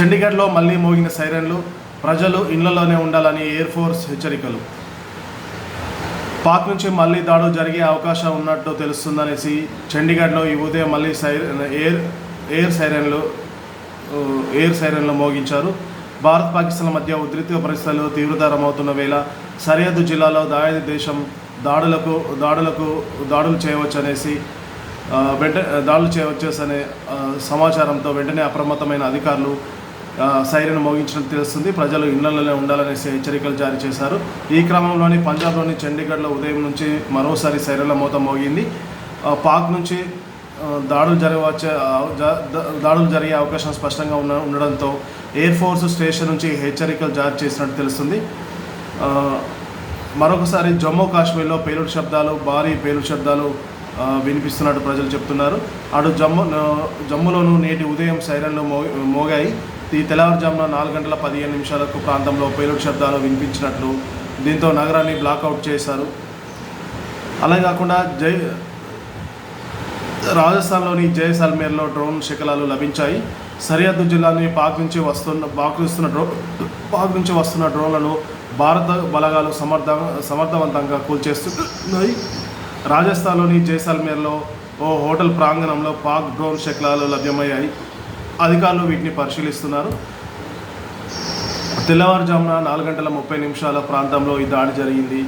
చండీగఢ్లో మళ్ళీ మోగిన సైరన్లు ప్రజలు ఇళ్ళలోనే ఉండాలని ఎయిర్ ఫోర్స్ హెచ్చరికలు. పాక్ నుంచి మళ్ళీ దాడులు జరిగే అవకాశం ఉన్నట్టు తెలుస్తుందనేసి చండీగఢ్లో ఈ ఉదయం మళ్ళీ సైరన్ ఎయిర్ ఎయిర్ సైరన్లు uh, ఎయిర్ సైరన్లు మోగించారు. భారత్ పాకిస్తాన్ మధ్య ఉద్రిక్త పరిస్థితులు తీవ్రతరమవుతున్న వేళ సరిహద్దు జిల్లాలో దాయాది దేశం దాడులకు దాడులకు దాడులు చేయవచ్చనేసి ఆ, వెంట దాడులు చేయవచ్చనే అనే సమాచారంతో వెంటనే అప్రమత్తమైన అధికారులు సైరన్ మోగించడం తెలుస్తుంది. ప్రజలు ఇళ్ళలోనే ఉండాలనేసి హెచ్చరికలు జారీ చేశారు. ఈ క్రమంలోని పంజాబ్లోని చండీగఢ్లో ఉదయం నుంచి మరోసారి సైరన్ల మూత మోగింది. పాక్ నుంచి దాడులు జరగవచ్చే దాడులు జరిగే అవకాశం స్పష్టంగా ఉన్న ఉండడంతో ఎయిర్ ఫోర్స్ స్టేషన్ నుంచి హెచ్చరికలు జారీ చేసినట్టు తెలుస్తుంది. మరొకసారి జమ్మూ కాశ్మీర్లో పేలుడు శబ్దాలు భారీ పేలుడు శబ్దాలు వినిపిస్తున్నట్టు ప్రజలు చెప్తున్నారు. అటు జమ్మూ జమ్మూలోనూ నేటి ఉదయం సైరన్లు మో మోగాయి. ఈ తెల్లవారుజామున నాలుగు గంటల పదిహేను నిమిషాలకు ప్రాంతంలో పేలుడు శబ్దాలు వినిపించినట్లు దీంతో నగరాన్ని బ్లాక్అవుట్ చేశారు. అలా కాకుండా జై రాజస్థాన్లోని జైసల్మేర్లో డ్రోన్ శకలాలు లభించాయి. సరిహద్దు జిల్లాని పాక్ నుంచి వస్తున్న పాక్ వస్తున్న డ్రో పాక్ నుంచి వస్తున్న డ్రోన్లను భారత బలగాలు సమర్థ సమర్థవంతంగా కూల్చేస్తున్నాయి. రాజస్థాన్లోని జైసల్మేర్లో ఓ హోటల్ ప్రాంగణంలో పాక్ డ్రోన్ శకలాలు లభ్యమయ్యాయి. అధికారులు వీటిని పరిశీలిస్తున్నారు. తెల్లవారుజామున నాలుగు గంటల ముప్పై నిమిషాల ప్రాంతంలో ఈ దాడి జరిగింది.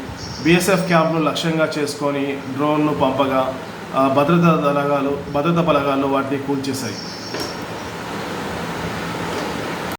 బీఎస్ఎఫ్ క్యాంప్ను లక్ష్యంగా చేసుకొని డ్రోన్ను పంపగా భద్రతా దళగాలు భద్రతా బలగాలు వాటిని కూల్చేశాయి.